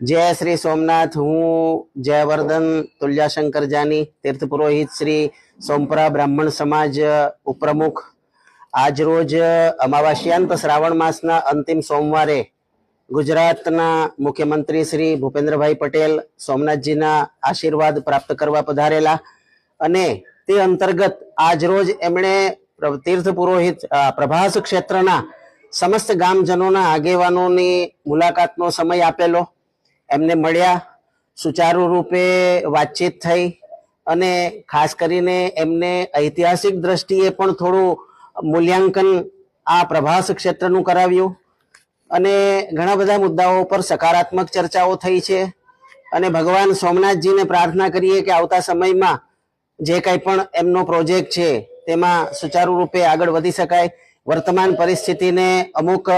જય શ્રી સોમનાથ, હું જયવર્ધન તુલ્યાશંકર જાની તીર્થ પુરોહિત શ્રી સોમપરા બ્રાહ્મણ સમાજ ઉપપ્રમુખ. આજ રોજ અમાવાસ્યાંત શ્રાવણ માસના અંતિમ સોમવારે ગુજરાતના મુખ્યમંત્રી શ્રી ભૂપેન્દ્રભાઈ પટેલ સોમનાથજીના આશીર્વાદ પ્રાપ્ત કરવા પધારેલા અને તે અંતર્ગત આજ રોજ એમણે તીર્થ પુરોહિત પ્રભાસ ક્ષેત્રના સમસ્ત ગામજનોના આગેવાનોની મુલાકાતનો સમય આપેલો. એમને મળ્યા, સુચારુ રૂપે વાતચીત થઈ અને ખાસ કરીને એમને ઐતિહાસિક દ્રષ્ટિએ પણ થોડું મૂલ્યાંકન આ પ્રભાસ ક્ષેત્રનું કરાવ્યું. અને ઘણા બધા મુદ્દાઓ પર સકારાત્મક ચર્ચાઓ થઈ છે. અને ભગવાન સોમનાથજીને પ્રાર્થના કરીએ કે આવતા સમયમાં જે કંઈ પણ એમનો પ્રોજેક્ટ છે, તેમાં સુચારુ રૂપે આગળ વધી શકાય. વર્તમાન પરિસ્થિતિને અમુક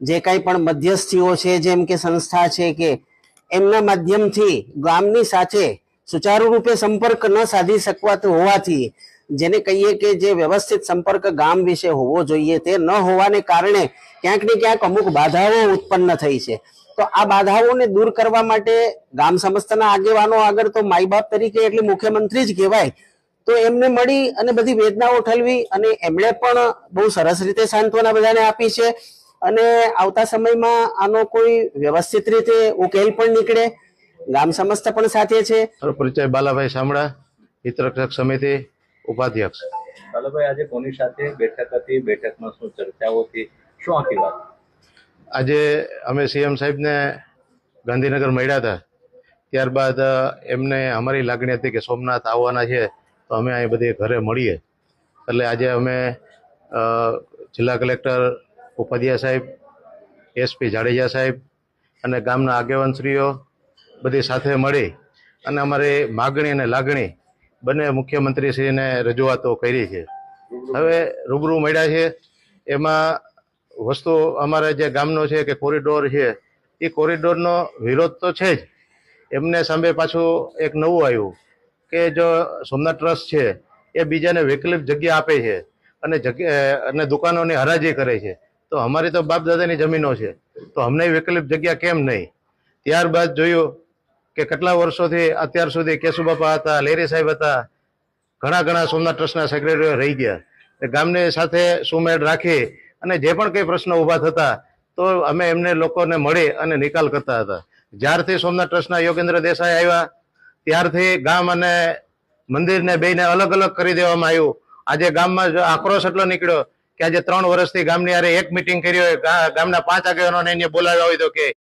જે કંઈ પણ મધ્યસ્થીઓ છે, જેમ કે સંસ્થા છે કે એમના માધ્યમથી ગામની સાથે સુચારુ રૂપે સંપર્ક ન સાધી શકવાતો હોવાથી, જેને કહીએ કે જે વ્યવસ્થિત સંપર્ક ગામ વિશે હોવો જોઈએ તે ન હોવાને કારણે ક્યાંક ને ક્યાંક અમુક બાધાઓ ઉત્પન્ન થઈ છે. તો આ બાધાઓને દૂર કરવા માટે ગામ સમસ્તના આગેવાનો આગળ તો માઈ બાપ તરીકે એટલે મુખ્યમંત્રી જ કહેવાય. તો એમને મળી અને બધી વેદનાઓ ઠલવી અને એમણે પણ બહુ સરસ રીતે સાંત્વના બધાને આપી છે. અને આવતા સમયમાં આનો કોઈ વ્યવસ્થિત રીતે ઉકેલ પણ નીકળે. ગામ સમસ્ત પણ સાથે છે. પરિચય બાલાભાઈ શામળા હિતરક્ષક સમિતિ ઉપાધ્યક્ષ. બાલાભાઈ આજે કોની સાથે બેઠક હતી? બેઠકમાં શું ચર્ચાઓ હતી? શું આખી વાત? આજે અમે સીએમ સાહેબને ગાંધીનગર મળ્યા હતા. ત્યારબાદ એમને અમારી લાગણી હતી કે સોમનાથ આવવાના છે તો અમે અહીં બધી ઘરે મળીએ. એટલે આજે અમે જિલ્લા કલેક્ટર ઉપાધ્યાય સાહેબ એસપી જાડેજા સાહેબ અને ગામના આગેવાનશ્રીઓ બધી સાથે મળી અને અમારી માગણી અને લાગણી બંને મુખ્યમંત્રીશ્રીને રજૂઆતો કરી છે. હવે રૂબરૂ મળ્યા છે. એમાં વસ્તુ અમારા જે ગામનો છે કે કોરિડોર છે, એ કોરિડોરનો વિરોધ તો છે જ. એમને સામે પાછું એક નવું આવ્યું કે જો સોમનાથ ટ્રસ્ટ છે, એ બીજાને વૈકલ્પિક જગ્યા આપે છે અને જગ્યા, અને દુકાનોની હરાજી કરે છે. તો અમારી તો બાપ દાદાની જમીનો છે. તો અમને વૈકલ્પિક જગ્યા કેમ નહીં? ત્યારબાદ જોયું કે કેટલા વર્ષોથી અત્યાર સુધી કેશુબાપા હતા, લેરી સાહેબ હતા, ઘણા ઘણા સોમનાથ ટ્રસ્ટના સેક્રેટરીઓ રહી ગયા. ગામની સાથે સુમેળ રાખી અને જે પણ કંઈ પ્રશ્નો ઊભા થતા તો અમે એમને લોકોને મળી અને નિકાલ કરતા હતા. જ્યારથી સોમનાથ ટ્રસ્ટના યોગેન્દ્ર દેસાઈ આવ્યા, ત્યારથી ગામ અને મંદિરને બેને અલગ અલગ કરી દેવામાં આવ્યું. આજે ગામમાં આક્રોશ એટલો નીકળ્યો કે આજે ત્રણ વર્ષથી ગામની હારે એક મિટિંગ કરી હોય ગામના પાંચ આગેવાનોને એને બોલાવ્યા હોય તો કે